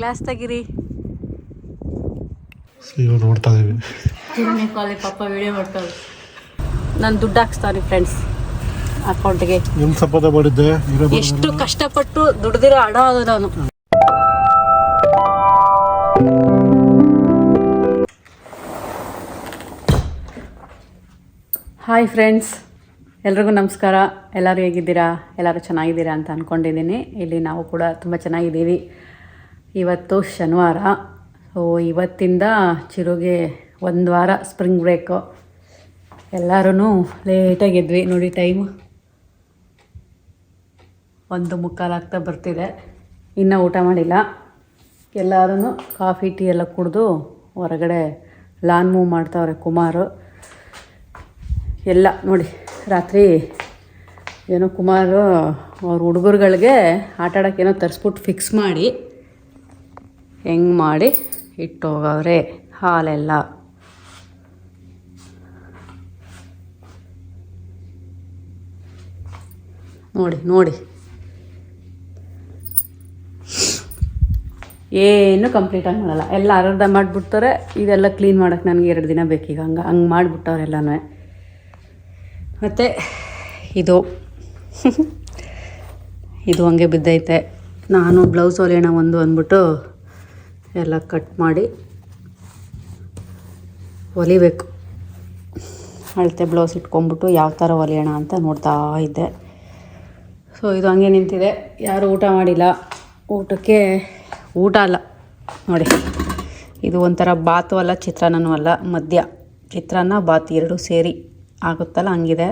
Glass ತೆಗಿರಿ. ನೋಡ್ತಾ ಇದೀವಿ. ಕಾಲೇಜ್ ಪಾಪ ವಿಡಿಯೋ ಮಾಡ್ತಾರೆ. ನಾನು ದುಡ್ಡು ಹಾಕ್ಸ್ತಾನೆ ಫ್ರೆಂಡ್ಸ್ ಅಕೌಂಟ್ಗೆ ನಿಮ್ಮ ಸಂಪಾದನೆ ಮಾಡಿದ್ದೆ ಎಷ್ಟು ಕಷ್ಟಪಟ್ಟು ದುಡ್ದಿರೋ ಹಣ ಅದು ನಾನು. ಹಾಯ್ ಫ್ರೆಂಡ್ಸ್ ಎಲ್ರಿಗೂ ನಮಸ್ಕಾರ. ಎಲ್ಲರೂ ಹೇಗಿದ್ದೀರಾ? ಎಲ್ಲರೂ ಚೆನ್ನಾಗಿದ್ದೀರಾ ಅಂತ ಅಂದ್ಕೊಂಡಿದ್ದೀನಿ ಇಲ್ಲಿ ನಾವು ಕೂಡ ತುಂಬ ಚೆನ್ನಾಗಿದ್ದೀವಿ. ಇವತ್ತು ಶನಿವಾರ. ಸೊ ಇವತ್ತಿಂದ ಚಿರುಗೆ ಒಂದು ವಾರ ಸ್ಪ್ರಿಂಗ್ ಬ್ರೇಕು ಎಲ್ಲರೂ ಲೇಟಾಗಿ ಇದ್ವಿ ನೋಡಿ ಟೈಮು ಒಂದು ಮುಕ್ಕಾಲಾಗ್ತಾ ಬರ್ತಿದೆ. ಇನ್ನೂ ಊಟ ಮಾಡಿಲ್ಲ. ಎಲ್ಲರೂ ಕಾಫಿ ಟೀ ಎಲ್ಲ ಕುಡಿದು ಹೊರಗಡೆ ಲಾನ್ ಮೂವ್ ಮಾಡ್ತಾವ್ರೆ ಕುಮಾರು. ಎಲ್ಲ ನೋಡಿ, ರಾತ್ರಿ ಏನೋ ಕುಮಾರು ಅವ್ರ ಹುಡುಗರುಗಳಿಗೆ ಆಟಾಡೋಕ್ಕೇನೋ ತರಿಸ್ಬಿಟ್ಟು ಫಿಕ್ಸ್ ಮಾಡಿ. ಹೆಂಗೆ ಮಾಡಿ ಇಟ್ಟೋಗವ್ರೆ ಹಾಲೆಲ್ಲ. ನೋಡಿ ನೋಡಿ. ಏನು ಕಂಪ್ಲೀಟಾಗಿ ಮಾಡಲ್ಲ. ಎಲ್ಲ ಅರ್ಧ ಮಾಡಿಬಿಡ್ತಾರೆ, ಇದೆಲ್ಲ ಕ್ಲೀನ್ ಮಾಡೋಕ್ಕೆ ನನಗೆ ಎರಡು ದಿನ ಬೇಕೀಗ ಹಂಗೆ ಹಂಗೆ ಮಾಡಿಬಿಟ್ಟವ್ರೆಲ್ಲನೂ. ಮತ್ತು ಇದು. ಇದು ಹಂಗೆ ಬಿದ್ದೈತೆ. ನಾನು ಬ್ಲೌಸ್ ಹೊಲಿಯೋಣ ಒಂದು ಅಂದ್ಬಿಟ್ಟು ಎಲ್ಲ ಕಟ್ ಮಾಡಿ ಹೊಲಿಬೇಕು. ಅಳತೆ ಬ್ಲೌಸ್ ಇಟ್ಕೊಂಡ್ಬಿಟ್ಟು ಯಾವ ಥರ ಹೊಲಿಯೋಣ ಅಂತ ನೋಡ್ತಾ ಇದ್ದೆ. ಸೊ ಇದು ಹಂಗೆ ನಿಂತಿದೆ. ಯಾರು ಊಟ ಮಾಡಿಲ್ಲ? ಊಟಕ್ಕೆ ಊಟ ಅಲ್ಲ. ನೋಡಿ, ಇದು ಒಂಥರ ಬಾತು ಅಲ್ಲ, ಚಿತ್ರಾನ್ನನೂ ಅಲ್ಲ, ಮಧ್ಯ. ಚಿತ್ರಾನ್ನ, ಬಾತ್ ಎರಡೂ ಸೇರಿ ಆಗುತ್ತಲ್ಲ, ಹಂಗಿದೆ.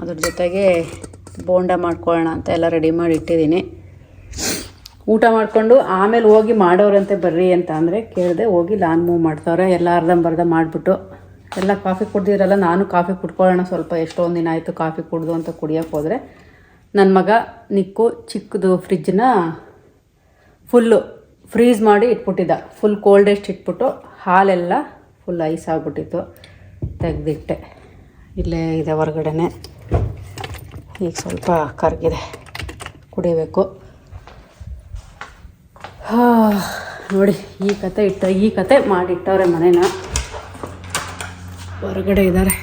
ಅದ್ರ ಜೊತೆಗೆ ಬೋಂಡ ಮಾಡ್ಕೊಳ್ಳೋಣ ಅಂತ ಎಲ್ಲ ರೆಡಿ ಮಾಡಿ ಇಟ್ಟಿದ್ದೀನಿ. ಊಟ ಮಾಡಿಕೊಂಡು ಆಮೇಲೆ ಹೋಗಿ ಮಾಡೋರಂತೆ ಬರ್ರಿ ಅಂತ ಅಂದರೆ ಕೇಳಿದೆ, ಹೋಗಿ ಲಾನ್ ಮೂವ್ ಮಾಡ್ತಾವ್ರೆ, ಎಲ್ಲ ಅರ್ಧಂಬರ್ಧ ಮಾಡಿಬಿಟ್ಟು ಎಲ್ಲ ಕಾಫಿ ಕುಡ್ದಿರಲ್ಲ, ನಾನು ಕಾಫಿ ಕುಡ್ಕೊಳ್ಳೋಣ ಸ್ವಲ್ಪ, ಎಷ್ಟೊಂದು ದಿನ ಆಯಿತು ಕಾಫಿ ಕುಡ್ದು ಅಂತ ಕುಡಿಯೋಕೆ ಹೋದರೆ ನನ್ನ ಮಗ ನಿಕ್ಕು ಚಿಕ್ಕದು ಫ್ರಿಜ್ನ ಫುಲ್ಲು ಫ್ರೀಸ್ ಮಾಡಿ ಇಟ್ಬಿಟ್ಟಿದ್ದ. ಫುಲ್ ಕೋಲ್ಡೆಸ್ಟ್ ಇಟ್ಬಿಟ್ಟು ಹಾಲೆಲ್ಲ ಫುಲ್ ಐಸ್ ಆಗಿಬಿಟ್ಟಿತ್ತು. ತೆಗೆದಿಟ್ಟೆ. ಇಲ್ಲೇ ಇದೆ ಹೊರಗಡೆನೆ. ಈಗ ಸ್ವಲ್ಪ ಕರಗಿದೆ. ಕುಡಿಬೇಕು. ನೋಡಿ, ಈ ಕತೆ ಇಟ್ಟ, ಈ ಕತೆ ಮಾಡಿಟ್ಟವ್ರೆ ಮನೇನ. ಹೊರಗಡೆ ಇದ್ದಾರೆ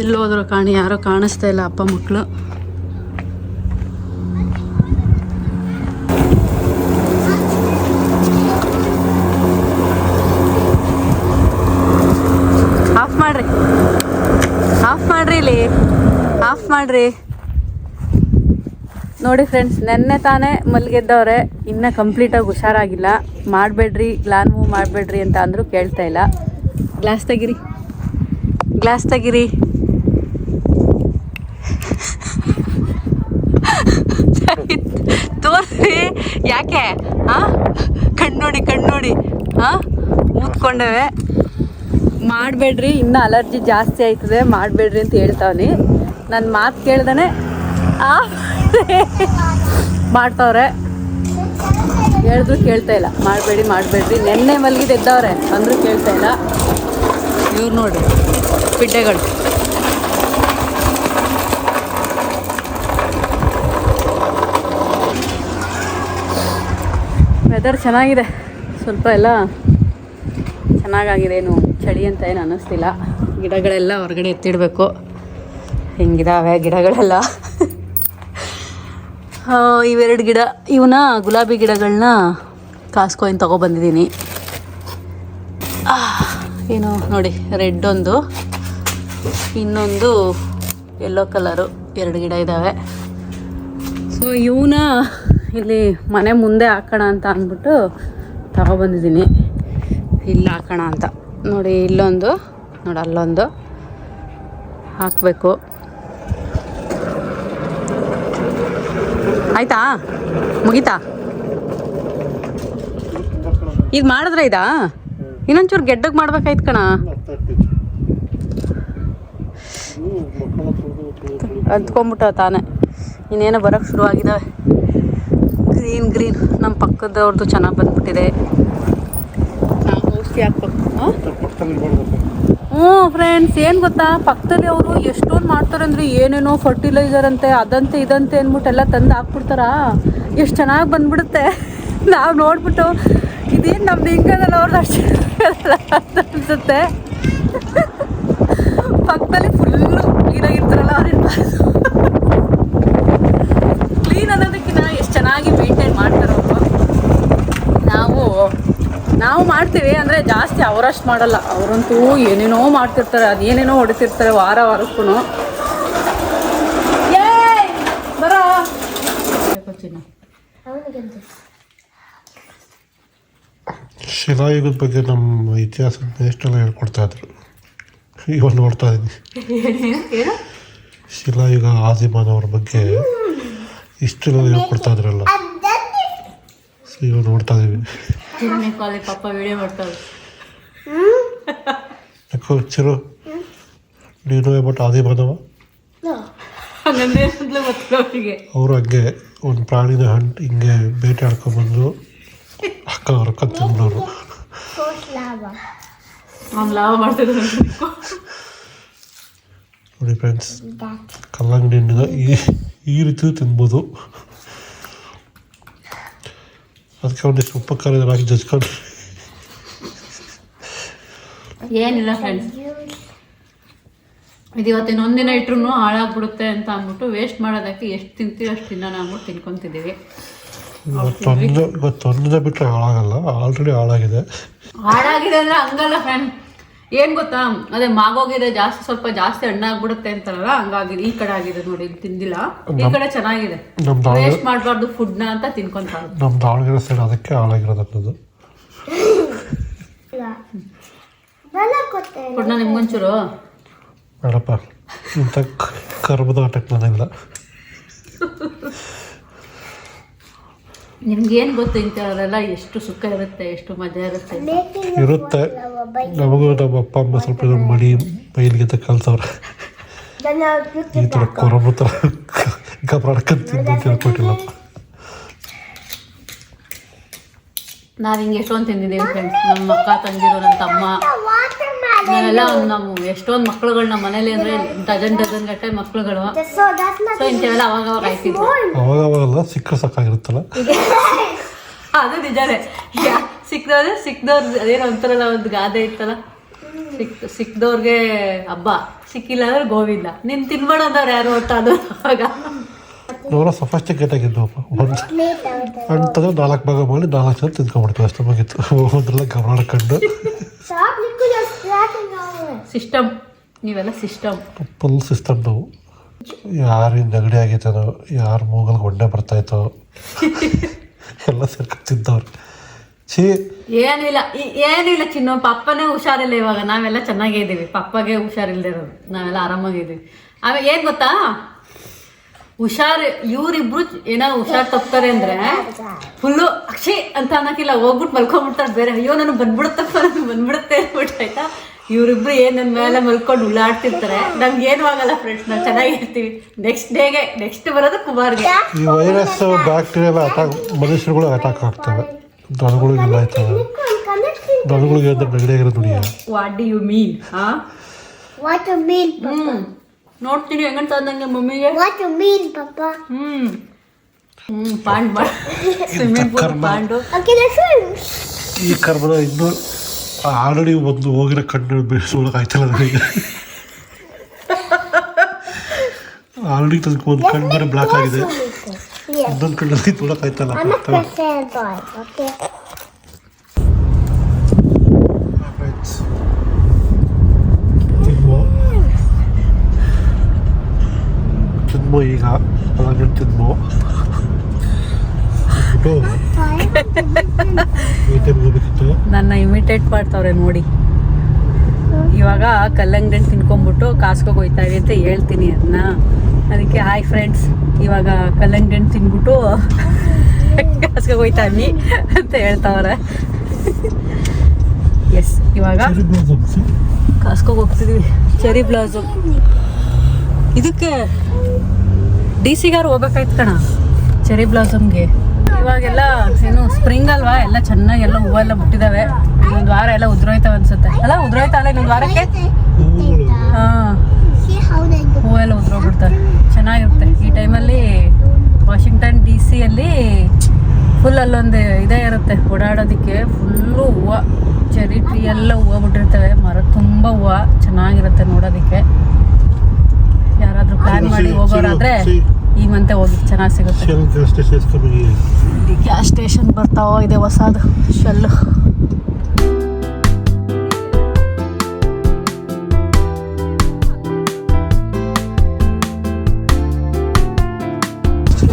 ಎಲ್ಲೋದ್ರು ಕಾಣಿ, ಯಾರೋ ಕಾಣಿಸ್ತಾ ಇಲ್ಲ ಅಪ್ಪ ಮಕ್ಕಳು ಆಫ್ ಮಾಡ್ರಿ. ಆಫ್ ಮಾಡ್ರಿ ಇಲ್ಲಿ. ಆಫ್ ಮಾಡ್ರಿ. ನೋಡಿ ಫ್ರೆಂಡ್ಸ್ ನೆನ್ನೆ ತಾನೇ ಮಲ್ಗೆದ್ದವ್ರೆ, ಇನ್ನೂ ಕಂಪ್ಲೀಟಾಗಿ ಹುಷಾರಾಗಿಲ್ಲ. ಮಾಡಬೇಡ್ರಿ ಗ್ಲಾನ್ ಮೂವ್ ಮಾಡಬೇಡ್ರಿ ಅಂತ ಅಂದರೂ ಕೇಳ್ತಾ ಇಲ್ಲ. ಗ್ಲಾಸ್ ತೆಗಿರಿ. ಗ್ಲಾಸ್ ತೆಗಿರಿ. ತೋರಿಸಿ ಯಾಕೆ? ಹಾಂ ಕಣ್ಣೋಡಿ ಕಣ್ಣೋಡಿ. ಹಾಂ ಊದ್ಕೊಂಡವೆ ಮಾಡಬೇಡ್ರಿ, ಇನ್ನೂ ಅಲರ್ಜಿ ಜಾಸ್ತಿ ಆಯ್ತದೆ, ಮಾಡಬೇಡ್ರಿ ಅಂತ ಹೇಳ್ತಾವನಿ. ನನ್ನ ಮಾತು ಕೇಳ್ದೇ ಆ ಮಾಡ್ತಾವ್ರೆ. ಹೇಳಿದ್ರು ಕೇಳ್ತಾ ಇಲ್ಲ. ಮಾಡಬೇಡಿ, ಮಾಡಬೇಡ್ರಿ. ನೆನ್ನೆ ಮಲಗಿದ್ದು ಎದ್ದವ್ರೆ ಅಂದರೂ ಕೇಳ್ತಾ ಇಲ್ಲ. ಇವ್ರು ನೋಡಿ ಪಿಡ್ಡೆಗಳು. ವೆದರ್ ಚೆನ್ನಾಗಿದೆ. ಸ್ವಲ್ಪ ಎಲ್ಲ ಚೆನ್ನಾಗಾಗಿದೆ ಏನು ಚಳಿ ಅಂತ ಏನು ಅನ್ನಿಸ್ತಿಲ್ಲ ಗಿಡಗಳೆಲ್ಲ ಹೊರಗಡೆ ಎತ್ತಿಡಬೇಕು. ಹಿಂಗಿದಾವೆ ಗಿಡಗಳೆಲ್ಲ? ಇವೆರಡು ಗಿಡ, ಇವನ್ನ ಗುಲಾಬಿ ಗಿಡಗಳನ್ನ ಕಾಸ್ಕೊಯ್ದು ತೊಗೊಬಂದಿದ್ದೀನಿ ಏನು ನೋಡಿ, ರೆಡ್ ಒಂದು, ಇನ್ನೊಂದು ಯೆಲ್ಲೋ ಕಲರು ಎರಡು ಗಿಡ ಇದ್ದಾವೆ ಸೊ ಇವನ್ನ ಇಲ್ಲಿ ಮನೆ ಮುಂದೆ ಹಾಕೋಣ ಅಂತ ಅಂದ್ಬಿಟ್ಟು ತಗೊಬಂದಿದ್ದೀನಿ ಇಲ್ಲಿ ಹಾಕೋಣ ಅಂತ. ನೋಡಿ, ಇಲ್ಲೊಂದು, ನೋಡಿ, ಅಲ್ಲೊಂದು ಹಾಕಬೇಕು. ಆಯ್ತಾ? ಮುಗೀತಾ? ಇದು ಮಾಡಿದ್ರೆ ಇದಾ? ಇನ್ನೊಂಚೂರು ಗೆಡ್ಡಗೆ ಮಾಡ್ಬೇಕಾಯ್ತು ಕಣ. ಅಂತ್ಕೊಂಬಿಟ್ಟ ತಾನೇ. ಇನ್ನೇನೋ ಬರೋಕ್ಕೆ ಶುರುವಾಗಿದ್ದಾವೆ ಗ್ರೀನ್ ಗ್ರೀನ್. ನಮ್ಮ ಪಕ್ಕದವ್ರದ್ದು ಚೆನ್ನಾಗಿ ಬಂದ್ಬಿಟ್ಟಿದೆ. ನಾವು ಔಷಧಿ ಹಾಕ್ಬೇಕು ಹ್ಞೂ ಫ್ರೆಂಡ್ಸ್ ಏನು ಗೊತ್ತಾ? ಪಕ್ಕದಲ್ಲಿ ಅವರು ಎಷ್ಟೊಂದು ಮಾಡ್ತಾರೆ ಅಂದರೆ ಏನೇನೋ ಫರ್ಟಿಲೈಸರ್ ಅಂತೆ, ಅದಂತೆ, ಇದಂತೆ ಅಂದ್ಬಿಟ್ಟು ಎಲ್ಲ ತಂದು ಹಾಕ್ಬಿಡ್ತಾರಾ. ಎಷ್ಟು ಚೆನ್ನಾಗಿ ಬಂದ್ಬಿಡುತ್ತೆ. ನಾವು ನೋಡ್ಬಿಟ್ಟು ಇದೇನು ನಮ್ದು ಹಿಂಗದಲ್ಲ ಅವ್ರದ್ದು ಅಷ್ಟು ಅನ್ಸುತ್ತೆ. ಪಕ್ಕದಲ್ಲಿ ಫುಲ್ಲು ಕ್ಲೀನಾಗಿರ್ತಾರಲ್ಲ ಅವ್ರಿರ್ಬಾರ್ದು ಕ್ಲೀನ್ ಅನ್ನೋದಕ್ಕಿಂತ ಎಷ್ಟು ಚೆನ್ನಾಗಿ ಮೇಂಟೈನ್ ಮಾಡ್ತಾರೆ ಅವರು ನಾವು ನಾವು ಮಾಡ್ತೀವಿ ಅಂದರೆ ಜಾಸ್ತಿ ಅವರಷ್ಟು ಮಾಡಲ್ಲ. ಅವರಂತೂ ಏನೇನೋ ಮಾಡ್ತಿರ್ತಾರೆ ಅದೇನೇನೋ ಹೊಡಿತಿರ್ತಾರೆ ವಾರ ವಾರಕ್ಕೂ ಬರೋ. ಶಿಲಾಯುಗದ ಬಗ್ಗೆ ನಮ್ಮ ಇತಿಹಾಸ ಎಷ್ಟೆಲ್ಲ ಹೇಳ್ಕೊಡ್ತಾ ಇದ್ರು. ಇವಾಗ ನೋಡ್ತಾ ಇದ್ದೀನಿ ಶಿಲಾಯುಗ ಆದಿಮಾನವರ ಬಗ್ಗೆ ಇಷ್ಟೆಲ್ಲ ಹೇಳ್ಕೊಡ್ತಾ ಇದ್ರಲ್ಲ. ಸೊ ಇವಾಗ ನೋಡ್ತಾ ಇದೀವಿ ಕಾಲಿ ಪಾಪ ವಿಡಿಯೋ ಮಾಡ್ತಾರೆ ಯಾಕೋ ಚಿರು ನೀನು ಬಟ್ ಹಂಗಂದ್ರೆ ಅಂತಲೇ ಗೊತ್ತಿಲ್ಲ ಅವರಿಗೆ. ಅವರು ಹಂಗೆ ಒಂದು ಪ್ರಾಣಿನ ಹಂಟ್ ಹಿಂಗೆ ಬೇಟೆ ಆಡ್ಕೊಂಡ್ಬಂದು ಅಕ್ಕ ಅವ್ರ ಅಕ್ಕ ತಿಂದವರು ಅವ್ನು ಲಾಭ ಮಾಡ್ತಿದ್ರು ನೋಡಿ ಫ್ರೆಂಡ್ಸ್ ಕಲ್ಲಂಗಡಿ ಹಣ್ಣಿನ ಈ ಈ ರೀತಿ ತಿನ್ಬೋದು. ಅದಕ್ಕೆ ಖಾರ ಹಾಕಿ ಜಜ್ಕೊಂಡು ಏನಿಲ್ಲ ಫ್ರೆಂಡ್ಸ್ ಇದು ಇವತ್ತಿನ ಒಂದಿನ ಇಟ್ರು ಹಾಳಾಗ್ಬಿಡುತ್ತೆ ಅಂತ ಅಂದ್ಬಿಟ್ಟು ವೇಸ್ಟ್ ಮಾಡೋದಕ್ಕೆ ಎಷ್ಟು ತಿಂತೀವಿ ಅಷ್ಟು ತಿನ್ನೋಣ ಅಂದ್ಬಿಟ್ಟು ತಿನ್ಕೊಂತಿದ್ದೀವಿ. ಇವತ್ತೊಂದು ಇವತ್ತೊಂದಿನ ಬಿಟ್ಟರೆ ಹಾಳಾಗಲ್ಲ ಆಲ್ರೆಡಿ ಹಾಳಾಗಿದೆ. ಹಾಳಾಗಿದೆ ಅಂದ್ರೆ ಹಂಗಲ್ಲ ಫ್ರೆಂಡ್ ಏನ್ ಗೊತ್ತಾ? ಅದೇ ಮಾಗೋಗಿದೆ ಜಾಸ್ತಿ ಸ್ವಲ್ಪ ಜಾಸ್ತಿ ಹಣ್ಣಾಗ್ಬಿಡುತ್ತೆ ಅಂತಾರಲ್ಲ ಹಂಗಾಗಿ ಈ ಕಡೆ ಆಗಿದೆ ನೋಡಿ ತಿಂದಿಲ್ಲ. ಈ ಕಡೆ ಚೆನ್ನಾಗಿದೆ. ವೇಸ್ಟ್ ಮಾಡಬಾರ್ದು ಫುಡ್ನ ಅಂತ ತಿನ್ಕೊಂತಾರೆ ನಮ್ಮ ದಾವಣಗೆರೆ ಸೈಡ್ ಅದಕ್ಕೆ ಹಾಳಾಗಿರೋದು ಕೊಡ್ನ ಫುಡ್ನ ನಿಮ್ಗೊಂಚೂರು ಬೇಡಪ್ಪ. ಇಂಥ ಕರ್ಬದ ಆಟಕ್ಕೆ ನಾನಿಲ್ಲ ನಿಮ್ಗೆ ಏನ್ ಗೊತ್ತು ಇಂಥವರೆಲ್ಲ ಎಷ್ಟು ಸುಖ ಇರುತ್ತೆ ಎಷ್ಟು ಮಜಾ ಇರುತ್ತೆ ಇರುತ್ತೆ. ನಮಗೂ ನಮ್ಮ ಅಪ್ಪ ಅಮ್ಮ ಸ್ವಲ್ಪ ಮಡಿ ಬೈಲಿಗೆ ಕಲ್ತವ್ರೆ ಈ ಥರ ಕೊರಬು ಥರ ಗಬಾಡ್ಕೊಂಡು ತಿಂದು ನಾವು ಹಿಂಗೆ ಎಷ್ಟೊಂದು ತಿಂದಿದ್ದೀವಿ ಫ್ರೆಂಡ್ಸ್ ನಮ್ಮ ಅಕ್ಕ ತಂಗಿರು ನನ್ನ ತಮ್ಮ. ನಾವೆಲ್ಲ ಒಂದು ನಮ್ಮ ಎಷ್ಟೊಂದು ಮಕ್ಳುಗಳು ನಮ್ಮ ಮನೇಲಿ ಅಂದ್ರೆ ಡಜನ್ ಡಜನ್ ಗಟ್ಟೆ ಮಕ್ಳುಗಳು. ಸೊ ಇಂಥವೆಲ್ಲ ಅವಾಗ ಅವಾಗ ಆಯ್ತಿದ್ವು. ಅವಾಗ ಸಿಕ್ಕರೆ ಸಾಕಾಗಿರುತ್ತಲ್ಲ? ಅದು ನಿಜಾನೇ. ಸಿಕ್ಕದವ್ರೆ ಸಿಕ್ಕದವ್ರು ಅದೇನೋ ಅಂತಾರಲ್ಲ ಒಂದು ಗಾದೆ ಇತ್ತಲ್ಲ? ಸಿಕ್ ಸಿಕ್ಕದವ್ರಿಗೆ ಹಬ್ಬ. ಸಿಕ್ಕಿಲ್ಲ ಅಂದ್ರೆ ಗೋವಿಂದ. ನೀನು ತಿನ್ಬೇಡ ಅಂದವ್ರು ಯಾರು ಅಂತ ಅದು ಅವಾಗ. ನಾವೆಲ್ಲ ಸಫಾಸ್ಟಿಕೇಟ್ ಆಗಿದ್ವಪ್ಪ ಒಂದು ಅಂತಂದ್ರೆ ನಾಲ್ಕು ಭಾಗ ಮಾಡಿ ನಾಲ್ಕು ಜನ ತಿನ್ಕೊಂಡ್ಬಿಡ್ತೀವಿ ಅಷ್ಟು ಮುಗೀತು ಗಮನ ಗಬಾಡ್ಕೊಂಡು ಸಿಸ್ಟಮ್. ನೀವೆಲ್ಲ ಸಿಸ್ಟಮ್. ಫುಲ್ ಸಿಸ್ಟಮ್ ನಾವು. ಯಾರು ನೆಗಡಿ ಆಗೈತೇನೋ ಯಾರು ಮೂಗಲ್ ಹೊಂಡೆ ಬರ್ತಾಯ್ತೋ ಎಲ್ಲ ಸೇರ್ಕೊಂಡು ತಿಂದವ್ರು. ಛೀ. ಏನಿಲ್ಲ ಏನಿಲ್ಲ ಚಿನ್ನು. ಪಪ್ಪನೇ ಹುಷಾರಿಲ್ಲ ಇವಾಗ. ನಾವೆಲ್ಲ ಚೆನ್ನಾಗೇ ಇದ್ದೀವಿ. ಪಪ್ಪಗೆ ಹುಷಾರಿಲ್ಲದೆ ಇರೋದು. ನಾವೆಲ್ಲ ಆರಾಮಾಗಿದ್ದೀವಿ ಆಮೇಲೆ ಏನು ಗೊತ್ತಾ? ಹುಷಾರ್ ಇವ್ರಿಬ್ರು ಏನಾದ್ರು ಹುಷಾರ್ ತಪ್ತಾರೆ ಅಂದ್ರೆ ಫುಲ್ಲು ಅಕ್ಷಿ ಅಂತ ಅನ್ನೋಕ್ಕಿಲ್ಲ. ಹೋಗ್ಬಿಟ್ಟು ಮಲ್ಕೊಂಡ್ಬಿಡ್ತಾರೆ ಬೇರೆ ಅಯ್ಯೋ ನನಗೆ ಬಂದ್ಬಿಡುತ್ತಪ್ಪ ನನಗೆ ಬಂದ್ಬಿಡುತ್ತೆ ಅಂದ್ಬಿಟ್ಟು ಆಯ್ತಾ? ಇವರಿಬ್ರು ಏನ್ ನನ್ನ ಮೇಲೆ ಮಲ್ಕೊಂಡು ಉಳ್ಳಾಡ್ತಿರ್ತಾರೆ ನಮ್ಗೇನು ಏನು ಆಗಲ್ಲ ಫ್ರೆಂಡ್ಸ್ ನಾವು ಚೆನ್ನಾಗಿರ್ತೀವಿ ನೆಕ್ಸ್ಟ್ ಡೇಗೆ ನೆಕ್ಸ್ಟ್ ಬರೋದು ಕುಮಾರ್ಗೆ. ಈ ವೈರಸ್ ಬ್ಯಾಕ್ಟೀರಿಯಾ ಅಟ್ಯಾಕ್ ಮನುಷ್ಯರುಗಳು ಅಟ್ಯಾಕ್ ಆಗ್ತವೆ. ದನಗಳಿಗೆಲ್ಲ ಆಯ್ತವೆ ದನಗಳಿಗೆ ಅಂತ ನೆಗಡಿ ಆಗಿರೋದು ನುಡಿಯ ವಾಟ್ ಡು ಯು ಮೀನ್ ಹಾ ವಾಟ್ ಯು ಮೀನ್ ಹ್ಞೂ ನೋಡ್ತೀನಿ ಹೆಂಗಂತ ಅಂದಂಗೆ ಮಮ್ಮಿಗೆ? ವಾಟ್ ಯು ಮೀನ್ ಪಪ್ಪ ಹ್ಞೂ ಹ್ಞೂ ಪಾಂಡ್ ಮಾಡ್. Swimming pool. ಪಾಂಡು. ಈ ಕರ್ಮದ ಇನ್ನೂ ಆಲ್ರೆಡಿ ಒಂದು ಹೋಗಿರೋ ಕಣ್ಣು ಬಿಡಿಸೋಳಕ್ಕೆ ಆಯ್ತಲ್ಲ ನನಗೆ. ಆಲ್ರೆಡಿ ತನಕ ಒಂದು ಕಣ್ಣು ಬೇರೆ ಬ್ಲಾಕ್ ಆಗಿದೆ. ಇನ್ನೊಂದು ಕಣ್ಣಲ್ಲಿ ತೊಳಕ್ ಆಯ್ತಲ್ಲ ತಿನ್ಮೋ ಈಗ. ಈ ಟೈಮ್ ಹೋಗ್ಬೇಕಿತ್ತು ನನ್ನ ಇಮಿಟೇಟ್ ಮಾಡ್ತಾವ್ರೆ ನೋಡಿ. ಇವಾಗ ಕಲ್ಲಂಗಡಿ ತಿನ್ಕೊಂಡ್ಬಿಟ್ಟು ತಿನ್ಕೊಂಬಿಟ್ಟು ಕಾಸ್ಕೋಗಿ ಹೋಯ್ತಾ ಇದೆ ಅಂತ ಹೇಳ್ತೀನಿ ಅದನ್ನ ಅದಕ್ಕೆ ಹಾಯ್ ಫ್ರೆಂಡ್ಸ್ ಇವಾಗ ಕಲ್ಲಂಗಡಿ ತಿನ್ಬಿಟ್ಟು ಕಾಸ್ಕೋಗಿ ಹೋಯ್ತಾ ಅಂತ ಹೇಳ್ತಾವ್ರೆ. ಎಸ್ ಇವಾಗ ಕಾಸ್ಕೋಗಿ ಹೋಗ್ತಿದೀವಿ. ಚೆರಿ ಬ್ಲೌಸು ಇದಕ್ಕೆ ಡಿ ಸಿಗಾರು ಹೋಗ್ಬೇಕಾಯ್ತು ಕಣ. ಚೆರಿ ಬ್ಲಾಸಮ್ಗೆ ಇವಾಗೆಲ್ಲ ಏನು ಸ್ಪ್ರಿಂಗ್ ಅಲ್ವಾ? ಎಲ್ಲ ಚೆನ್ನಾಗಿ ಎಲ್ಲ ಹೂವೆಲ್ಲ ಬಿಟ್ಟಿದಾವೆ. ಇನ್ನೊಂದು ವಾರ ಎಲ್ಲ ಉದ್ರೋಯ್ತಾವ ಅನ್ಸುತ್ತೆ. ಅಲ್ಲ ಉದ್ರೋಯ್ತಾವಲ್ಲ ಇನ್ನೊಂದು ವಾರಕ್ಕೆ? ಹಾಂ. ಹೂವೆಲ್ಲ ಉದ್ರೋಗ್ಬಿಡ್ತಾರೆ ಚೆನ್ನಾಗಿರುತ್ತೆ. ಈ ಟೈಮಲ್ಲಿ ವಾಷಿಂಗ್ಟನ್ ಡಿ ಸಿಯಲ್ಲಿ ಫುಲ್ ಅಲ್ಲೊಂದು ಇದೇ ಇರುತ್ತೆ. ಓಡಾಡೋದಕ್ಕೆ ಫುಲ್ಲು ಹೂವು. ಚೆರಿ ಟ್ರೀ ಎಲ್ಲ ಹೂವು ಬಿಟ್ಟಿರ್ತವೆ. ಮರ ತುಂಬ ಹೂವು. ಚೆನ್ನಾಗಿರುತ್ತೆ ನೋಡೋದಕ್ಕೆ. ಯಾರಾದರೂ ಪ್ಲ್ಯಾನ್ ಮಾಡಿ ಹೋಗೋರಾದ್ರೆ ಮಂತೆ ಹೋಗಿ ಚೆನ್ನಾಗಿ ಸಿಗುತ್ತೆ. ಶೆಲ್ ಗ್ಯಾಸ್ ಸ್ಟೇಷನ್ ಬರ್ತಾವ ಇದೆ ಹೊಸದು. ಶೆಲ್ಲು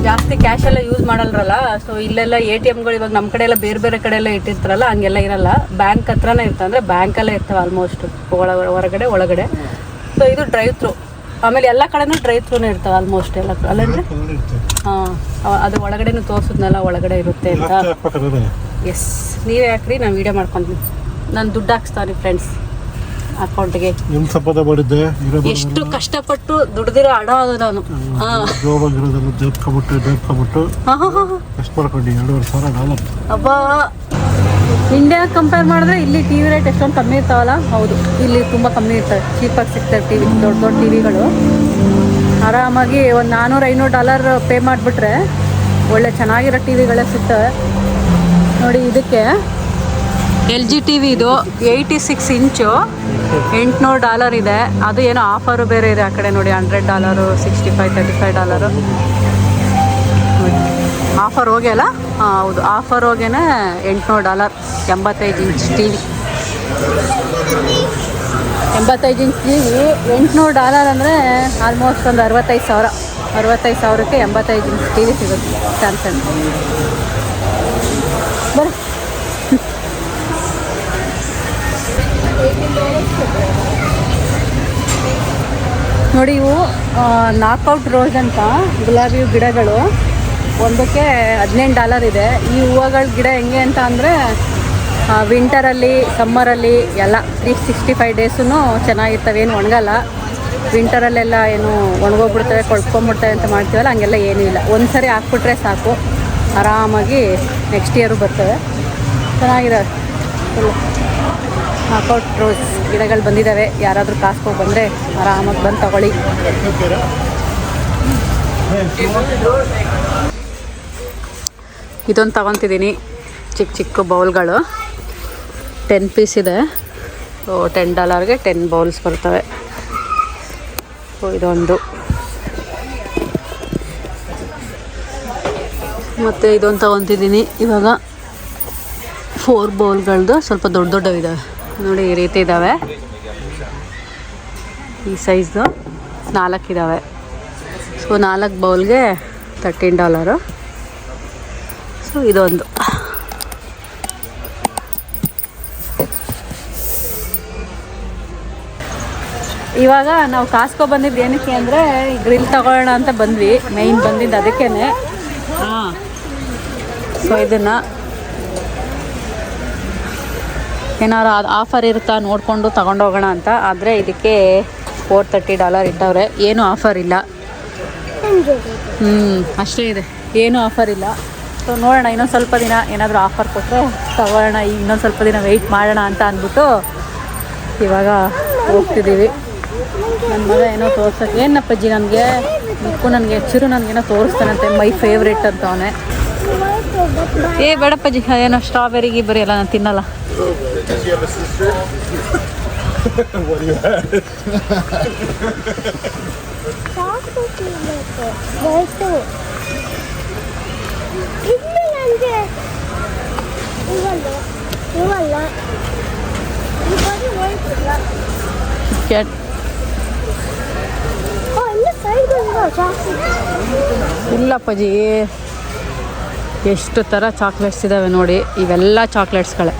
ಜಾಸ್ತಿ ಕ್ಯಾಶ್ ಎಲ್ಲ ಯೂಸ್ ಮಾಡಲ್ರಲ್ಲ? ಸೊ ಇಲ್ಲೆಲ್ಲ ಎ ಟಿ ಎಮ್ಗಳು ಇವಾಗ ನಮ್ಮ ಕಡೆ ಎಲ್ಲ ಬೇರೆ ಬೇರೆ ಕಡೆ ಎಲ್ಲ ಇಟ್ಟಿರ್ತಾರಲ್ಲ ಹಂಗೆಲ್ಲ ಇರಲ್ಲ. ಬ್ಯಾಂಕ್ ಹತ್ರನೇ ಇರ್ತಂದ್ರೆ ಅಂದರೆ ಬ್ಯಾಂಕಲ್ಲೇ ಇರ್ತಾವೆ ಆಲ್ಮೋಸ್ಟ್ ಒಳ ಹೊರಗಡೆ ಒಳಗಡೆ. ಸೊ ಇದು ಡ್ರೈವ್ ಥ್ರೂ ಆಮೇಲೆ ಎಲ್ಲ ಕಡೆನೂ ಡ್ರೈ ಥ್ರೂನೇ ಇರ್ತವೆ ಆಲ್ಮೋಸ್ಟ್ ಎಲ್ಲ ಅಲ್ಲಂದ್ರೆ ಹಾಂ ಅದು ಒಳಗಡೆನೂ ತೋರಿಸಿದ್ನಲ್ಲ ಒಳಗಡೆ ಇರುತ್ತೆ ಅಂತ. ಎಸ್ ನೀವೇ ಹಾಕ್ರಿ ನಾನು ವೀಡಿಯೋ ಮಾಡ್ಕೊಂತೀನಿ ನಾನು ದುಡ್ಡು ಹಾಕ್ಸ್ತಾನೆ ಫ್ರೆಂಡ್ಸ್ ಅಕೌಂಟ್ಗೆ ಎಷ್ಟು ಕಷ್ಟಪಟ್ಟು ದುಡ್ದಿರೋ ಹಣ ಅದು ನಾನು. ಹಾಂ. ಜೋಬಾಗಿರೋದೆಲ್ಲ ಹಾಂ ಹಾಂ ಎಷ್ಟು ಮಾಡ್ಕೊಂಡು ಎರಡೂವರೆ ಸಾವಿರ ಡಾಲರ್ ಅಬ್ಬಾ. ಇಂಡಿಯಾ ಕಂಪೇರ್ ಮಾಡಿದ್ರೆ ಇಲ್ಲಿ ಟಿ ವಿ ರೇಟ್ ಎಷ್ಟೊಂದು ಕಮ್ಮಿ ಇರ್ತಾವಲ್ಲ? ಹೌದು. ಇಲ್ಲಿ ತುಂಬ ಕಮ್ಮಿ ಇರ್ತವೆ. ಚೀಪಾಗಿ ಸಿಗ್ತವೆ ಟಿ ವಿ ದೊಡ್ಡ ದೊಡ್ಡ ಟಿ ವಿಗಳು ಆರಾಮಾಗಿ ಒಂದು ನಾನ್ನೂರು ಐನೂರು ಡಾಲರ್ ಪೇ ಮಾಡಿಬಿಟ್ರೆ ಒಳ್ಳೆ ಚೆನ್ನಾಗಿರೋ ಟಿ ವಿಗಳೇ ಸಿಗ್ತವೆ. ನೋಡಿ ಇದಕ್ಕೆ ಎಲ್ ಜಿ ಟಿ ವಿ ಇದು ಏಯ್ಟಿ ಸಿಕ್ಸ್ ಇಂಚು ಎಂಟುನೂರು ಡಾಲರ್ ಇದೆ. ಅದು ಏನೋ ಆಫರು ಬೇರೆ ಇದೆ ಆ ಕಡೆ ನೋಡಿ hundred dollar sixty five thirty five dollar offer ಹೋಗ್ಯಲ್ಲ ಹೌದು. ಆಫರ್ ಹೋಗೇನೆ ಎಂಟುನೂರು ಡಾಲರ್. ಎಂಬತ್ತೈದು ಇಂಚ್ ಟಿ ವಿ. ಎಂಬತ್ತೈದು ಇಂಚ್ ಟಿ ವಿ, ಎಂಟುನೂರು ಡಾಲರ್ ಅಂದರೆ ಆಲ್ಮೋಸ್ಟ್ ಒಂದು ಅರವತ್ತೈದು ಸಾವಿರ. ಅರವತ್ತೈದು ಸಾವಿರಕ್ಕೆ ಎಂಬತ್ತೈದು ಇಂಚ್ ಟಿ ವಿ ಸಿಗುತ್ತೆ ಸ್ಯಾಮ್ಸಂಗ್. ಬರ್ರಿ ನೋಡಿ ಇವು ನಾಕೌಟ್ ರೋಸ್ ಅಂತ ಗುಲಾಬಿ ಗಿಡಗಳು. ಒಂದಕ್ಕೆ ಹದಿನೆಂಟು ಡಾಲರ್ ಇದೆ. ಈ ಹೂವುಗಳ ಗಿಡ ಹೆಂಗೆ ಅಂತ ಅಂದರೆ ವಿಂಟರಲ್ಲಿ ಸಮ್ಮರಲ್ಲಿ ಎಲ್ಲ ತ್ರೀ ಸಿಕ್ಸ್ಟಿ ಫೈವ್ ಡೇಸೂ ಚೆನ್ನಾಗಿರ್ತವೆ, ಏನು ಒಣಗಲ್ಲ. ವಿಂಟರಲ್ಲೆಲ್ಲ ಏನು ಒಣಗೋಗ್ಬಿಡ್ತವೆ, ಕೊಳ್ಕೊಂಬಿಡ್ತವೆ ಅಂತ ಮಾಡ್ತೀವಲ್ಲ, ಹಂಗೆಲ್ಲ ಏನೂ ಇಲ್ಲ. ಒಂದು ಸರಿ ಹಾಕ್ಬಿಟ್ರೆ ಸಾಕು. ಆರಾಮಾಗಿ ನೆಕ್ಸ್ಟ್ ಇಯರು ಬರ್ತವೆ. ಚೆನ್ನಾಗಿರೋ ಫುಲ್ಲು ನಾಕೌಟ್ ರೋಸ್ ಗಿಡಗಳು ಬಂದಿದ್ದಾವೆ ಯಾರಾದರೂ ಕಾಸ್ಕೋ ಬಂದರೆ ಆರಾಮಾಗಿ ಬಂದು ತಗೊಳ್ಳಿ. ಇದೊಂದು ತಗೊತಿದ್ದೀನಿ ಚಿಕ್ಕ ಚಿಕ್ಕ ಬೌಲ್ಗಳು. ಟೆನ್ ಪೀಸ್ ಇದೆ. ಸೊ ಟೆನ್ ಡಾಲರ್ಗೆ ಟೆನ್ ಬೌಲ್ಸ್ ಬರ್ತವೆ. ಸೊ ಇದೊಂದು. ಮತ್ತು ಇದೊಂದು ತಗೊತಿದ್ದೀನಿ ಇವಾಗ ಫೋರ್ ಬೌಲ್ಗಳದ್ದು ಸ್ವಲ್ಪ ದೊಡ್ಡ ದೊಡ್ಡವಿದ್ದಾವೆ ನೋಡಿ, ಈ ರೀತಿ ಇದ್ದಾವೆ ಈ ಸೈಜ್ದು ನಾಲ್ಕಿದ್ದಾವೆ ಸೊ ನಾಲ್ಕು ಬೌಲ್ಗೆ ತರ್ಟೀನ್ ಡಾಲರು ಇದೊಂದು. ಇವಾಗ ನಾವು ಕಾಸ್ಕೊ ಬಂದಿದ್ದು ಏನಕ್ಕೆ ಅಂದರೆ ಗ್ರಿಲ್ ತಗೊಳ್ಳೋಣ ಅಂತ ಬಂದ್ವಿ. ಮೇಯ್ನ್ ಬಂದಿದ್ದು ಅದಕ್ಕೇ ಹಾಂ. ಸೊ ಇದನ್ನ ಏನಾರು ಅದು ಆಫರ್ ಇರುತ್ತಾ ನೋಡಿಕೊಂಡು ತಗೊಂಡೋಗೋಣ ಅಂತ. ಆದರೆ ಇದಕ್ಕೆ ಫೋರ್ ತರ್ಟಿ ಡಾಲರ್ ಇಟ್ಟವ್ರೆ. ಏನೂ ಆಫರ್ ಇಲ್ಲ. ಹ್ಞೂ ಅಷ್ಟೇ ಇದೆ. ಏನೂ ಆಫರ್ ಇಲ್ಲ. ಸೊ ನೋಡೋಣ, ಇನ್ನೊಂದು ಸ್ವಲ್ಪ ದಿನ ಏನಾದರೂ ಆಫರ್ ಕೊಟ್ಟರೆ ತಗೋಣ ಈಗ ಇನ್ನೊಂದು ಸ್ವಲ್ಪ ದಿನ ವೆಯ್ಟ್ ಮಾಡೋಣ ಅಂತ ಅಂದ್ಬಿಟ್ಟು ಇವಾಗ ಹೋಗ್ತಿದ್ದೀವಿ. ನನ್ನ ಮಗ ಏನೋ ತೋರ್ಸೋಕೆ ಏನಪ್ಪಜ್ಜಿ ನನಗೆ? ನಿಕ್ಕು ನನಗೆ, ಚಿರು ನನಗೇನೋ ತೋರಿಸ್ತಾನಂತೆ ಮೈ ಫೇವ್ರೇಟ್ ಅಂತ ಅವನೇ. ಏ, ಬೇಡಪ್ಪಜ್ಜಿ, ಏನೋ ಸ್ಟ್ರಾಬೆರಿ ಗೀಬರಿ ಎಲ್ಲ ನಾನು ತಿನ್ನಲ್ಲ. ಇಲ್ಲ ನನಗೆ ಇವಲ್ಲ ಇವಲ್ಲ ಇವಾಗ ಹೋಯ್ತಿಲ್ಲ. ಕ್ಯಾಟ್ ಓ ಇಲ್ಲ ಸೈಡ್ ಜಾಸ್ತಿ ಇಲ್ಲಪ್ಪಜ್ಜಿ ಎಷ್ಟು ಥರ ಚಾಕ್ಲೇಟ್ಸ್ ಇದ್ದಾವೆ ನೋಡಿ. ಇವೆಲ್ಲ ಚಾಕ್ಲೇಟ್ಸ್ಗಳೇ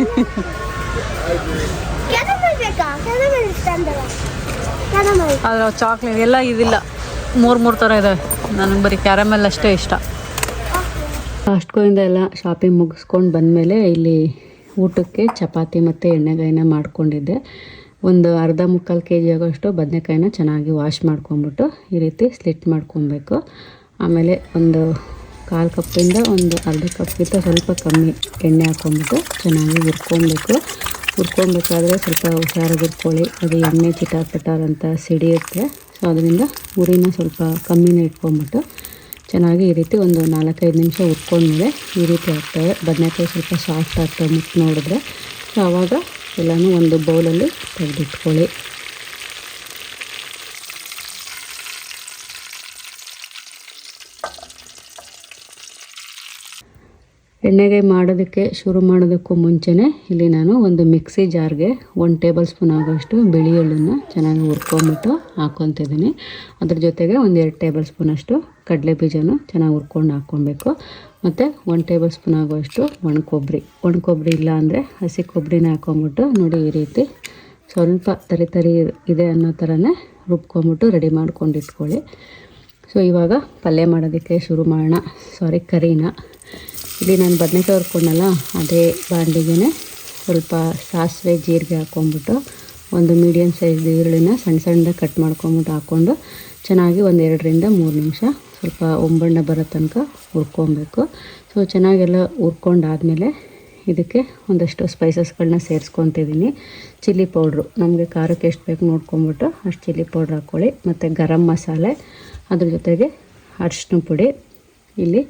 ಬೇಕಾ ಆದರೆ ಚಾಕ್ಲೇಟ್ ಎಲ್ಲ ಇದಿಲ್ಲ. ಮೂರು ಮೂರು ಥರ ಇದ್ದಾವೆ ನನಗೆ ಬರೀ ಕ್ಯಾರಮೆಲ್ ಅಷ್ಟೇ ಇಷ್ಟ. ಕಾಸ್ಟ್ಕೋಯಿಂದ ಎಲ್ಲ ಶಾಪಿಂಗ್ ಮುಗಿಸ್ಕೊಂಡು ಬಂದಮೇಲೆ ಇಲ್ಲಿ ಊಟಕ್ಕೆ ಚಪಾತಿ ಮತ್ತು ಎಣ್ಣೆಗಾಯಿನ ಮಾಡ್ಕೊಂಡಿದ್ದೆ. ಒಂದು ಅರ್ಧ ಮುಕ್ಕಾಲು ಕೆ ಜಿ ಆಗೋಷ್ಟು ಬದನೆಕಾಯಿನ ಚೆನ್ನಾಗಿ ವಾಶ್ ಮಾಡ್ಕೊಂಬಿಟ್ಟು ಈ ರೀತಿ ಸ್ಲಿಟ್ ಮಾಡ್ಕೊಬೇಕು. ಆಮೇಲೆ ಒಂದು ಕಾಲು ಕಪ್ಪಿಂದ ಒಂದು ಅರ್ಧ ಕಪ್ಗಿಂತ ಸ್ವಲ್ಪ ಕಮ್ಮಿ ಎಣ್ಣೆ ಹಾಕ್ಕೊಂಬಿಟ್ಟು ಚೆನ್ನಾಗಿ ಹುರ್ಕೊಬೇಕು. ಹುರ್ಕೊಬೇಕಾದ್ರೆ ಸ್ವಲ್ಪ ಹುಷಾರಾಗಿ ಹುರ್ಕೊಳ್ಳಿ. ಅದು ಎಣ್ಣೆ ಚಿಟಾಪಟಾರ್ ಅಂತ ಸಿಡಿಯುತ್ತೆ ಸೊ ಅದರಿಂದ ಉರಿನ ಸ್ವಲ್ಪ ಕಮ್ಮಿನೇ ಇಟ್ಕೊಂಬಿಟ್ಟು ಚೆನ್ನಾಗಿ ಈ ರೀತಿ ಒಂದು ನಾಲ್ಕೈದು ನಿಮಿಷ ಹುರ್ಕೊಂಡ್ಮೇಲೆ ಈ ರೀತಿ ಆಗ್ತವೆ ಬದನೆಕಾಯಿ ಸ್ವಲ್ಪ ಸಾಫ್ಟ್ ಆಗ್ತವೆ ಮುಟ್ಟು ನೋಡಿದ್ರೆ, ಸೊ ಆವಾಗ ಎಲ್ಲನೂ ಒಂದು ಬೌಲಲ್ಲಿ ತೆಗೆದಿಟ್ಕೊಳ್ಳಿ. ಎಣ್ಣೆಗೆ ಮಾಡೋದಕ್ಕೆ ಶುರು ಮಾಡೋದಕ್ಕೂ ಮುಂಚೆನೇ ಇಲ್ಲಿ ನಾನು ಒಂದು ಮಿಕ್ಸಿ ಜಾರ್ಗೆ ಒಂದು ಟೇಬಲ್ ಸ್ಪೂನ್ ಆಗೋಷ್ಟು ಬಿಳಿ ಎಳ್ಳನ್ನು ಚೆನ್ನಾಗಿ ಹುರ್ಕೊಂಬಿಟ್ಟು ಹಾಕ್ಕೊತಿದ್ದೀನಿ ಅದ್ರ ಜೊತೆಗೆ ಒಂದು ಎರಡು ಟೇಬಲ್ ಸ್ಪೂನಷ್ಟು ಕಡಲೆ ಬೀಜನೂ ಚೆನ್ನಾಗಿ ಹುರ್ಕೊಂಡು ಹಾಕ್ಕೊಬೇಕು. ಮತ್ತು ಒಂದು ಟೇಬಲ್ ಸ್ಪೂನ್ ಆಗೋಷ್ಟು ಒಣ ಕೊಬ್ಬರಿ. ಒಣ ಕೊಬ್ಬರಿ ಇಲ್ಲ ಅಂದರೆ ಹಸಿ ಕೊಬ್ಬರಿನ ಹಾಕ್ಕೊಂಬಿಟ್ಟು ನೋಡಿ ಈ ರೀತಿ ಸ್ವಲ್ಪ ತರಿ ತರಿ ಇದೆ ಅನ್ನೋ ಥರನೇ ರುಬ್ಕೊಂಬಿಟ್ಟು ರೆಡಿ ಮಾಡ್ಕೊಂಡು ಇಟ್ಕೊಳ್ಳಿ. ಸೊ ಇವಾಗ ಪಲ್ಯ ಮಾಡೋದಕ್ಕೆ ಶುರು ಮಾಡೋಣ. ಸಾರಿ ಕರಿನ. ಇಲ್ಲಿ ನಾನು ಬದನೆಕಾಯಿ ಹುರ್ಕೊಂಡಲ್ಲ, ಅದೇ ಬಾಂಡಿಗೆ ಸ್ವಲ್ಪ ಸಾಸಿವೆ, ಜೀರಿಗೆ ಹಾಕ್ಕೊಂಬಿಟ್ಟು ಒಂದು ಮೀಡಿಯಮ್ ಸೈಜ್ ಈರುಳ್ಳಿನ ಸಣ್ಣ ಸಣ್ಣದಾಗಿ ಕಟ್ ಮಾಡ್ಕೊಂಬಿಟ್ಟು ಹಾಕ್ಕೊಂಡು ಚೆನ್ನಾಗಿ ಒಂದು ಎರಡರಿಂದ ಮೂರು ನಿಮಿಷ ಸ್ವಲ್ಪ ಒಂಬಣ್ಣ ಬರೋ ತನಕ ಹುರ್ಕೊಬೇಕು. ಸೊ ಚೆನ್ನಾಗೆಲ್ಲ ಹುರ್ಕೊಂಡಾದಮೇಲೆ ಇದಕ್ಕೆ ಒಂದಷ್ಟು ಸ್ಪೈಸಸ್ಗಳನ್ನ ಸೇರಿಸ್ಕೊತಿದ್ದೀನಿ. ಚಿಲ್ಲಿ ಪೌಡ್ರು ನಮಗೆ ಖಾರಕ್ಕೆ ಎಷ್ಟು ಬೇಕು ನೋಡ್ಕೊಂಬಿಟ್ಟು ಅಷ್ಟು ಚಿಲ್ಲಿ ಪೌಡ್ರ್ ಹಾಕ್ಕೊಳ್ಳಿ ಮತ್ತು ಗರಂ ಮಸಾಲೆ, ಅದ್ರ ಜೊತೆಗೆ ಅರಿಶಿನ ಪುಡಿ. ಇಲ್ಲಿ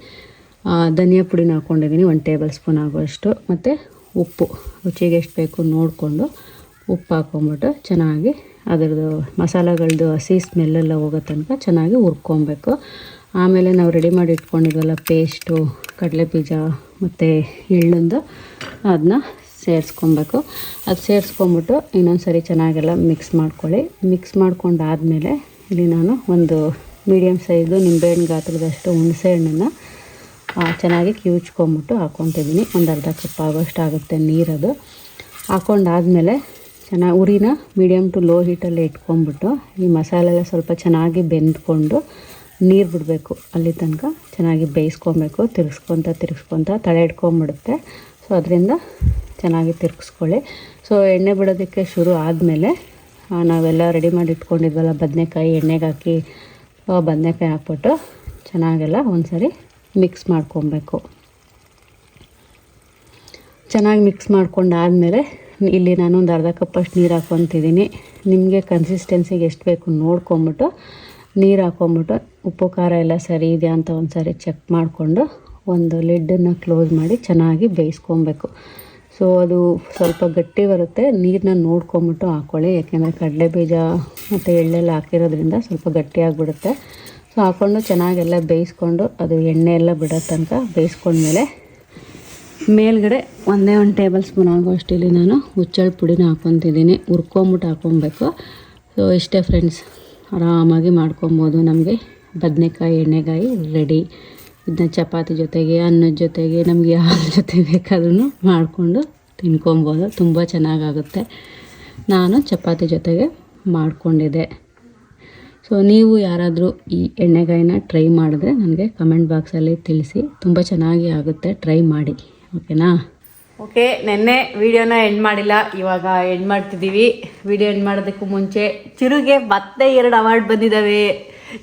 ಧನಿಯಾ ಪುಡಿನ ಹಾಕ್ಕೊಂಡಿದ್ದೀನಿ ಒಂದು ಟೇಬಲ್ ಸ್ಪೂನ್ ಆಗುವಷ್ಟು. ಮತ್ತು ಉಪ್ಪು, ರುಚಿಗೆ ಎಷ್ಟು ಬೇಕು ನೋಡಿಕೊಂಡು ಉಪ್ಪು ಹಾಕ್ಕೊಂಬಿಟ್ಟು ಚೆನ್ನಾಗಿ ಅದರದ್ದು ಮಸಾಲೆಗಳದ್ದು ಹಸಿ ಸ್ಮೆಲ್ಲೆಲ್ಲ ಹೋಗೋ ತನಕ ಚೆನ್ನಾಗಿ ಹುರ್ಕೊಬೇಕು. ಆಮೇಲೆ ನಾವು ರೆಡಿ ಮಾಡಿ ಇಟ್ಕೊಂಡಿದ್ವಲ್ಲ ಪೇಸ್ಟು ಕಡಲೆ ಬೀಜ ಮತ್ತು ಎಳ್ಳೊಂದು ಅದನ್ನ ಸೇರಿಸ್ಕೊಬೇಕು. ಅದು ಸೇರಿಸ್ಕೊಂಬಿಟ್ಟು ಇನ್ನೊಂದು ಸರಿ ಚೆನ್ನಾಗೆಲ್ಲ ಮಿಕ್ಸ್ ಮಾಡ್ಕೊಳ್ಳಿ. ಮಿಕ್ಸ್ ಮಾಡ್ಕೊಂಡಾದಮೇಲೆ ಇಲ್ಲಿ ನಾನು ಒಂದು ಮೀಡಿಯಮ್ ಸೈಜು ನಿಂಬೆಹಣ್ಣು ಗಾತ್ರದಷ್ಟು ಹುಣಸೆ ಹಣ್ಣನ್ನು ಚೆನ್ನಾಗಿ ಕಿವುಚ್ಕೊಂಬಿಟ್ಟು ಹಾಕ್ಕೊತಿದ್ದೀನಿ. ಒಂದು ಅರ್ಧ ಕಪ್ ಆಗೋಷ್ಟು ಆಗುತ್ತೆ ನೀರದು. ಹಾಕ್ಕೊಂಡಾದಮೇಲೆ ಚೆನ್ನಾಗಿ ಉರಿನ ಮೀಡಿಯಮ್ ಟು ಲೋ ಹೀಟಲ್ಲಿ ಇಟ್ಕೊಂಡ್ಬಿಟ್ಟು ಈ ಮಸಾಲೆ ಎಲ್ಲ ಸ್ವಲ್ಪ ಚೆನ್ನಾಗಿ ಬೆಂದ್ಕೊಂಡು ನೀರು ಬಿಡಬೇಕು. ಅಲ್ಲಿ ತನಕ ಚೆನ್ನಾಗಿ ಬೇಯಿಸ್ಕೊಬೇಕು, ತಿರ್ಗಿಸ್ಕೊತ ತಿರ್ಗಿಸ್ಕೊತ ತಳೆ ಇಟ್ಕೊಂಬಿಡುತ್ತೆ ಸೊ ಅದರಿಂದ ಚೆನ್ನಾಗಿ ತಿರ್ಗಿಸ್ಕೊಳ್ಳಿ. ಸೊ ಎಣ್ಣೆ ಬಿಡೋದಕ್ಕೆ ಶುರು ಆದಮೇಲೆ ನಾವೆಲ್ಲ ರೆಡಿ ಮಾಡಿ ಇಟ್ಕೊಂಡಿದ್ವಲ್ಲ, ಬದನೆಕಾಯಿ ಎಣ್ಣೆಗೆ ಹಾಕಿ ಬದನೆಕಾಯಿ ಹಾಕ್ಬಿಟ್ಟು ಚೆನ್ನಾಗೆಲ್ಲ ಒಂದ್ಸರಿ ಮಿಕ್ಸ್ ಮಾಡ್ಕೊಬೇಕು. ಚೆನ್ನಾಗಿ ಮಿಕ್ಸ್ ಮಾಡ್ಕೊಂಡಾದಮೇಲೆ ಇಲ್ಲಿ ನಾನು ಒಂದು ಅರ್ಧ ಕಪ್ಪಷ್ಟು ನೀರು ಹಾಕ್ಕೊತಿದ್ದೀನಿ. ನಿಮಗೆ ಕನ್ಸಿಸ್ಟೆನ್ಸಿಗೆ ಎಷ್ಟು ಬೇಕು ನೋಡ್ಕೊಂಬಿಟ್ಟು ನೀರು ಹಾಕ್ಕೊಂಬಿಟ್ಟು ಉಪ್ಪು, ಖಾರ ಎಲ್ಲ ಸರಿ ಇದೆಯಾ ಅಂತ ಒಂದು ಸಾರಿ ಚೆಕ್ ಮಾಡಿಕೊಂಡು ಒಂದು ಲಿಡ್ಡನ್ನು ಕ್ಲೋಸ್ ಮಾಡಿ ಚೆನ್ನಾಗಿ ಬೇಯಿಸ್ಕೊಬೇಕು. ಸೊ ಅದು ಸ್ವಲ್ಪ ಗಟ್ಟಿ ಬರುತ್ತೆ. ನೀರನ್ನ ನೋಡ್ಕೊಂಬಿಟ್ಟು ಹಾಕ್ಕೊಳ್ಳಿ ಯಾಕೆಂದರೆ ಕಡಲೆ ಬೀಜ ಮತ್ತು ಎಳ್ಳೆಲ್ಲ ಹಾಕಿರೋದ್ರಿಂದ ಸ್ವಲ್ಪ ಗಟ್ಟಿಯಾಗಿಬಿಡುತ್ತೆ ಸೊ ಹಾಕ್ಕೊಂಡು ಚೆನ್ನಾಗೆಲ್ಲ ಬೇಯಿಸ್ಕೊಂಡು ಅದು ಎಣ್ಣೆ ಎಲ್ಲ ಬಿಡೋ ತನಕ ಬೇಯಿಸ್ಕೊಂಡ್ಮೇಲೆ ಮೇಲ್ಗಡೆ ಒಂದೇ ಒಂದು ಟೇಬಲ್ ಸ್ಪೂನ್ ಆಗೋ ಇಲ್ಲಿ ನಾನು ಹುಚ್ಚಳ ಪುಡಿನ ಹಾಕ್ಕೊತಿದ್ದೀನಿ. ಹುರ್ಕೊಂಬಿಟ್ಟು ಹಾಕ್ಕೊಬೇಕು. ಸೊ ಇಷ್ಟೇ ಫ್ರೆಂಡ್ಸ್ ಆರಾಮಾಗಿ ಮಾಡ್ಕೊಬೋದು ನಮಗೆ. ಬದನೆಕಾಯಿ, ಎಣ್ಣೆಗಾಯಿ ರೆಡಿ ಇದನ್ನ ಚಪಾತಿ ಜೊತೆಗೆ, ಅನ್ನದ ಜೊತೆಗೆ, ನಮಗೆ ಯಾವ ಜೊತೆ ಬೇಕಾದ್ರೂ ಮಾಡಿಕೊಂಡು ತಿನ್ಕೊಬೋದು. ತುಂಬ ಚೆನ್ನಾಗಾಗುತ್ತೆ. ನಾನು ಚಪಾತಿ ಜೊತೆಗೆ ಮಾಡಿಕೊಂಡಿದ್ದೆ. ಸೊ ನೀವು ಯಾರಾದರೂ ಈ ಎಣ್ಣೆಗಾಯಿನ ಟ್ರೈ ಮಾಡಿದ್ರೆ ನನಗೆ ಕಮೆಂಟ್ ಬಾಕ್ಸಲ್ಲಿ ತಿಳಿಸಿ. ತುಂಬ ಚೆನ್ನಾಗಿ ಆಗುತ್ತೆ. ಟ್ರೈ ಮಾಡಿ. ಓಕೆನಾ ಓಕೆ ನಿನ್ನೆ ವಿಡಿಯೋನ ಎಂಡ್ ಮಾಡಿಲ್ಲ. ಇವಾಗ ಎಂಡ್ ಮಾಡ್ತಿದ್ದೀವಿ. ವಿಡಿಯೋ ಎಂಡ್ ಮಾಡೋದಕ್ಕೂ ಮುಂಚೆ ಚಿರುಗೆ ಮತ್ತೆ ಎರಡು ಅವಾರ್ಡ್ ಬಂದಿದ್ದಾವೆ.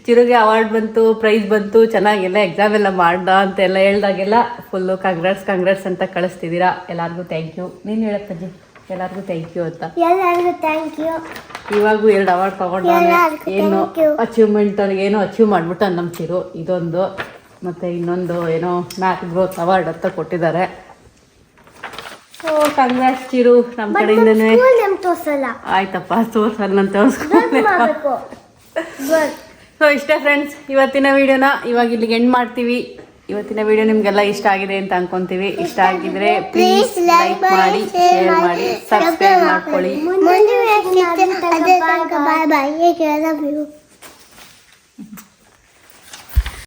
ಚಿರುಗೆ ಅವಾರ್ಡ್ ಬಂತು ಪ್ರೈಸ್ ಬಂತು. ಚೆನ್ನಾಗೆಲ್ಲ ಎಕ್ಸಾಮ್ ಎಲ್ಲ ಮಾಡ್ದ ಅಂತೆಲ್ಲ ಹೇಳ್ದಾಗೆಲ್ಲ ಫುಲ್ಲು ಕಾಂಗ್ರಾಟ್ಸ್ ಕಾಂಗ್ರಾಟ್ಸ್ ಅಂತ ಕಳಿಸ್ತಿದ್ದೀರಾ. ಎಲ್ಲರಿಗೂ ಥ್ಯಾಂಕ್ ಯು ನೀನು ಹೇಳಪ್ಪಜ್ಜಿ ಎಲ್ಲರಿಗೂ ಥ್ಯಾಂಕ್ ಯು ಅಂತ. ಎಲ್ಲರಿಗೂ ಥ್ಯಾಂಕ್ ಯು ಇವಾಗೂ ಎರಡು ಅವಾರ್ಡ್ ತಗೊಂಡು ಏನು ಅಚೀವ್ಮೆಂಟ್. ಅಚೀವ್ಮೆಂಟ್ ಏನೋ ಅಚೀವ್ ಮಾಡ್ಬಿಟ್ಟು ನಮ್ಮ ಚಿರು ಇದೊಂದು ಮತ್ತೆ ಇನ್ನೊಂದು ಏನೋ ಮ್ಯಾಥ್ ಗ್ರೋತ್ ಅವಾರ್ಡ್ ಅಂತ ಕೊಟ್ಟಿದ್ದಾರೆ. ಸೊ ಕಂಗ್ರಾಟ್ಸ್ ಚಿರು ನಮ್ಮ ಕಡೆಯಿಂದನೇ. ಆಯ್ತಪ್ಪ ತೋರ್ಸಲ್ಲ ಸೊ ಇಷ್ಟೇ ಫ್ರೆಂಡ್ಸ್ ಇವತ್ತಿನ ವಿಡಿಯೋನ ಇವಾಗ ಇಲ್ಲಿಗೆ ಎಂಡ್ ಮಾಡ್ತೀವಿ. ಇವತ್ತಿನ ವಿಡಿಯೋ ನಿಮಗೆಲ್ಲ ಇಷ್ಟ ಆಗಿದೆ ಅಂತ ಅನ್ಕೊಂತೀವಿ. ಇಷ್ಟ ಆಗಿದ್ರೆ ಪ್ಲೀಸ್ ಲೈಕ್ ಮಾಡಿ ಶೇರ್ ಮಾಡಿ ಸಬ್ಸ್ಕ್ರೈಬ್ ಮಾಡ್ಕೊಳ್ಳಿ.